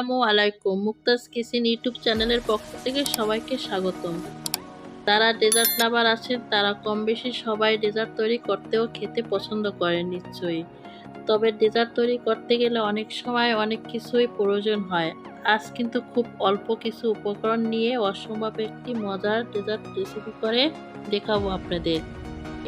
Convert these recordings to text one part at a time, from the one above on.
আসসালামু আলাইকুম। Mukta's kitchen YouTube চ্যানেলের পক্ষ থেকে সবাইকে স্বাগতম। যারা ডেজার্ট লাভার আছেন, তারা কম বেশি সবাই ডেজার্ট তৈরি করতেও খেতে পছন্দ করেন নিশ্চয়ই। তবে ডেজার্ট তৈরি করতে গেলে অনেক সময় অনেক কিছুই প্রয়োজন হয়। আজ কিন্তু খুব অল্প কিছু উপকরণ নিয়ে অসম্ভব একটি মজার ডেজার্ট রেসিপি করে দেখাবো আপনাদের।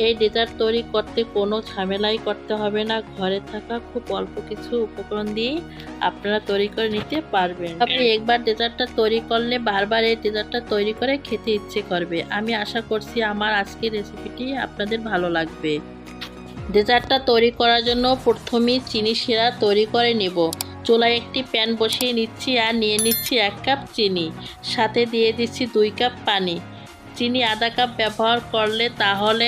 এই ডেজার্ট তৈরি করতে কোনো ঝামেলাই করতে হবে না। ঘরে থাকা খুব অল্প কিছু উপকরণ দিয়ে আপনারা তৈরি করে নিতে পারবেন। আপনি একবার ডেজার্টটা তৈরি করলে বারবার এই ডেজার্টটা তৈরি করে খেতে ইচ্ছে করবে। আমি আশা করছি আমার আজকের রেসিপিটি আপনাদের ভালো লাগবে। ডেজার্টটা তৈরি করার জন্য প্রথমেই চিনি শিরা তৈরি করে নেব। চুলায় একটি প্যান বসিয়ে নিচ্ছি আর নিয়ে নিচ্ছি এক কাপ চিনি। সাথে দিয়ে দিচ্ছি দুই কাপ পানি। চিনি আধা কাপ ব্যবহার করলে তাহলে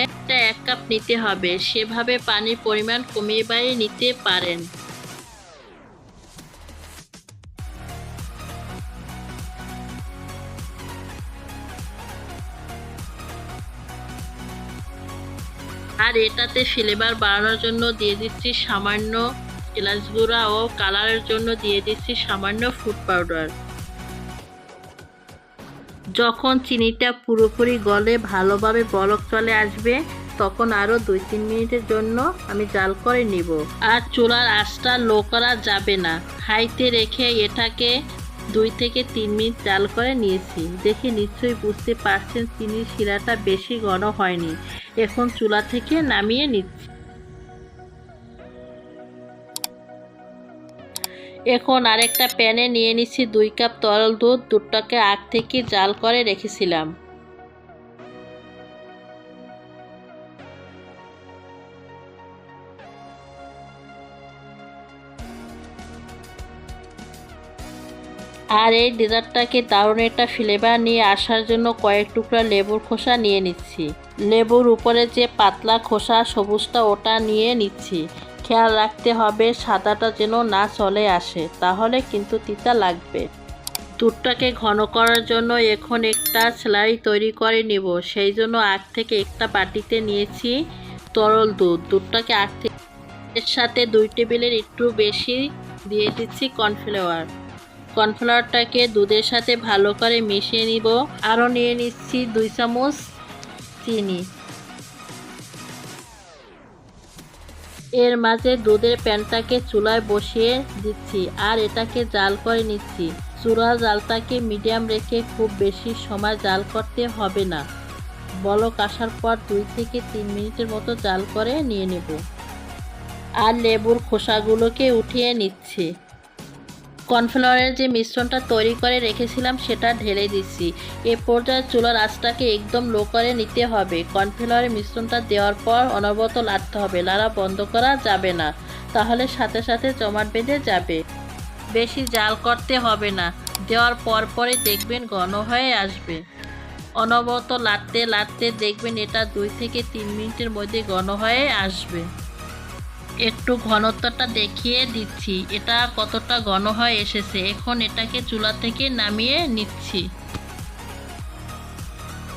এক কাপ নিতে হবে। সেভাবে পানির পরিমাণ কমিয়ে বাড়িয়ে নিতে পারেন। আর এটাতে ফ্লেভার বাড়ানোর জন্য দিয়ে দিচ্ছি সামান্য এলাচ গুঁড়া ও কালারের জন্য দিয়ে দিচ্ছি সামান্য ফুড পাউডার যখন চিনিটা পুরোপুরি গলে ভালোভাবে বলক চলে আসবে, তখন আরও দুই তিন মিনিটের জন্য আমি জাল করে নিব। আর চুলার আঁচটা লো করা যাবে না। হাইতে রেখে এটাকে দুই থেকে তিন মিনিট জাল করে নিয়েছি। দেখে নিশ্চয়ই বুঝতে পারছেন চিনির শিরাটা বেশি ঘন হয়নি। এখন চুলা থেকে নামিয়ে নিচ্ছি। এখন আরেকটা প্যানে নিয়ে নিচ্ছি দুই কাপ তরল দুধ, দুধটাকে আগ থেকে জাল করে রেখেছিলাম। আর এই ডেজার্টটাকে দারুণ একটা ফ্লেভার নিয়ে আসার জন্য কয়েক টুকরা লেবুর খোসা নিয়ে নিচ্ছি। লেবুর উপরে যে পাতলা খোসা, সবুজটা ওটা নিয়ে নিচ্ছি। খেয়াল রাখতে হবে, সাদাটা যেন না চলে আসে। তাহলে কিন্তু তিতা লাগবে। দুধটাকে ঘন করার জন্য এখন একটা সেলাই তৈরি করে নিব। সেই জন্য আগ থেকে একটা বাটিতে নিয়েছি তরল দুধ। দুধটাকে আগ থেকে এর সাথে দুই টেবিলের একটু বেশি দিয়ে দিচ্ছি কর্নফ্লাওয়ার। কর্নফ্লাওয়ারটাকে দুধের সাথে ভালো করে মিশিয়ে নিব। আরও নিয়ে নিচ্ছি দুই চামচ চিনি। এর মাঝে দুধের প্যানটাকে চুলায় বসিয়ে দিচ্ছি আর এটাকে জাল করে নিচ্ছি। চুলা জালটাকে মিডিয়াম রেখে খুব বেশি সময় জাল করতে হবে না। বলক আসার পর দুই থেকে তিন মিনিটের মতো জাল করে নিয়ে নেব। আর লেবুর খোসাগুলোকে উঠিয়ে নিচ্ছি। কর্নফ্লাওয়ারের যে মিশ্রণটা তৈরি করে রেখেছিলাম, সেটা ঢেলে দিচ্ছি। এ পর্যায়ে চুলার আঁচটাকে একদম লো করে নিতে হবে। কর্নফ্লাওয়ারের মিশ্রণটা দেওয়ার পর অনবরত লাড়তে হবে। লাড়া বন্ধ করা যাবে না। তাহলে সাথে সাথে জমাট বেঁধে যাবে। বেশি জাল করতে হবে না। দেওয়ার পর পরে দেখবেন ঘন হয়ে আসবে। অনবরত লাড়তে লাড়তে দেখবেন এটা দুই থেকে তিন মিনিটের মধ্যে ঘন হয়ে আসবে। একটু ঘনত্বটা দেখিয়ে দিচ্ছি। এটা কতটা ঘন হয়ে এসেছে? এখন এটাকে চুলা থেকে নামিয়ে নিচ্ছি।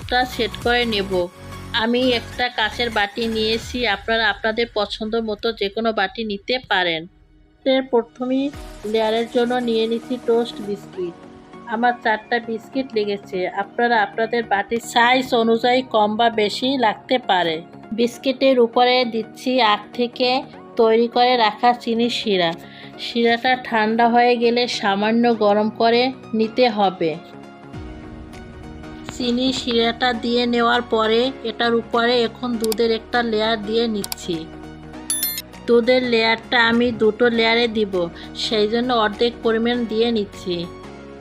টা সেট করে নেব। আমি একটা কাঁচের বাটি নিয়েছি। আপনারা আপনাদের পছন্দ মতো যে কোনো বাটি নিতে পারেন। এর প্রথমেই লেয়ারের জন্য নিয়ে নিচ্ছি টোস্ট বিস্কিট। আমার চারটা বিস্কিট লেগেছে। আপনারা আপনাদের বাটির সাইজ অনুযায়ী কম বা বেশি লাগতে পারে। বিস্কিটের উপরে দিচ্ছি আখ থেকে তৈরি করে রাখা চিনির শিরা। শিরাটা ঠান্ডা হয়ে গেলে সামান্য গরম করে নিতে হবে। চিনি শিরাটা দিয়ে নেওয়ার পরে এটার উপরে এখন দুধের একটা লেয়ার দিয়ে নিচ্ছি। দুধের লেয়ারটা আমি দুটো লেয়ারে দিব, সেই জন্য অর্ধেক পরিমাণ দিয়ে নিচ্ছি।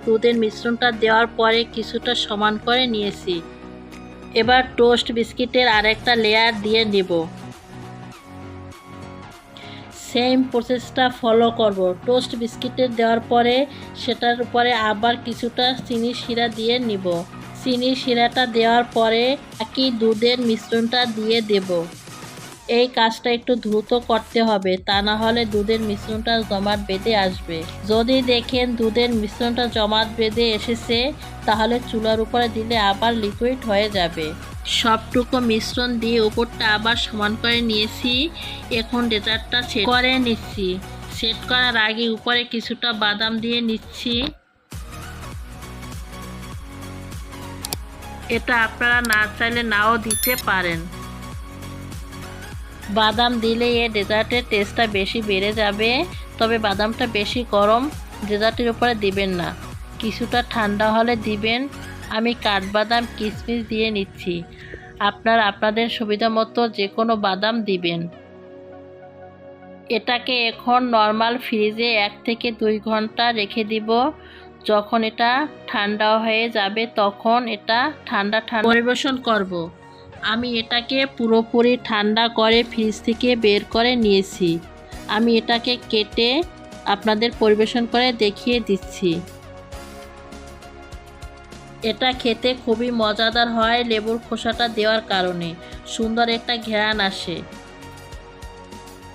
দুধের মিশ্রণটা দেওয়ার পরে কিছুটা সমান করে নিয়েছি। এবার টোস্ট বিস্কিটের আরেকটা লেয়ার দিয়ে নেব। সেম প্রসেসটা ফলো করব। টোস্ট বিস্কিটে দেওয়ার পরে সেটার উপরে আবার কিছুটা চিনি শিরা দিয়ে নিব। চিনি শিরাটা দেওয়ার পরে বাকি দুধের মিশ্রণটা দিয়ে দেব। এই কাজটা একটু দ্রুত করতে হবে, তা না হলে দুধের মিশ্রণটা জমাট বেঁধে আসবে। যদি দেখেন দুধের মিশ্রণটা জমাট বেঁধে এসেছে, তাহলে চুলার উপরে দিলে আবার লিকুইড হয়ে যাবে। সবটুকু মিশ্রণ দিয়ে উপরটা আবার সমান করে নিয়েছি। এখন ডেজার্টটা সেট করে নিচ্ছি। সেট করার আগে উপরে কিছুটা বাদাম দিয়ে নিচ্ছি। এটা আপনারা না চাইলে নাও দিতে পারেন। বাদাম দিলে এ ডেজার্টের টেস্টটা বেশি বেড়ে যাবে। তবে বাদামটা বেশি গরম ডেজার্টের উপরে দিবেন না। কিছুটা ঠান্ডা হলে দিবেন। আমি কাঠবাদাম কিশমিশ দিয়ে নিচ্ছি। আপনারা আপনাদের সুবিধা মতো যে কোনো বাদাম দিবেন। এটাকে এখন নর্মাল ফ্রিজে এক থেকে দুই ঘণ্টা রেখে দিব। যখন এটা ঠান্ডা হয়ে যাবে, তখন এটা ঠান্ডা ঠান্ডা পরিবেশন করব। আমি এটাকে পুরোপুরি ঠান্ডা করে ফ্রিজ থেকে বের করে নিয়েছি। আমি এটাকে কেটে আপনাদের পরিবেশন করে দেখিয়ে দিচ্ছি। এটা খেতে খুবই মজাদার হয় লেবুর খোসাটা দেওয়ার কারণে। সুন্দর একটা ঘ্রাণ আসে।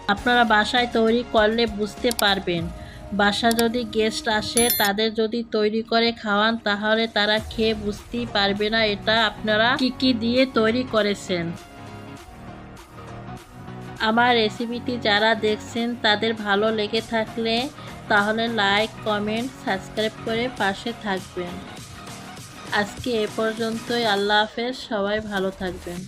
আপনারা বাসায় তৈরি করলে বুঝতে পারবেন। বাসা যদি গেস্ট আসে, তাদের যদি তৈরি করে খাওয়ান, তাহলে তারা খেয়ে বুঝতেই পারবে না এটা আপনারা কি কি দিয়ে তৈরি করেছেন। আমার রেসিপিটি যারা দেখছেন, তাদের ভালো লেগে থাকলে তাহলে লাইক কমেন্ট সাবস্ক্রাইব করে পাশে থাকবেন। আজকে এ পর্যন্তই আল্লাহ হাফেজ সবাই ভালো থাকবেন।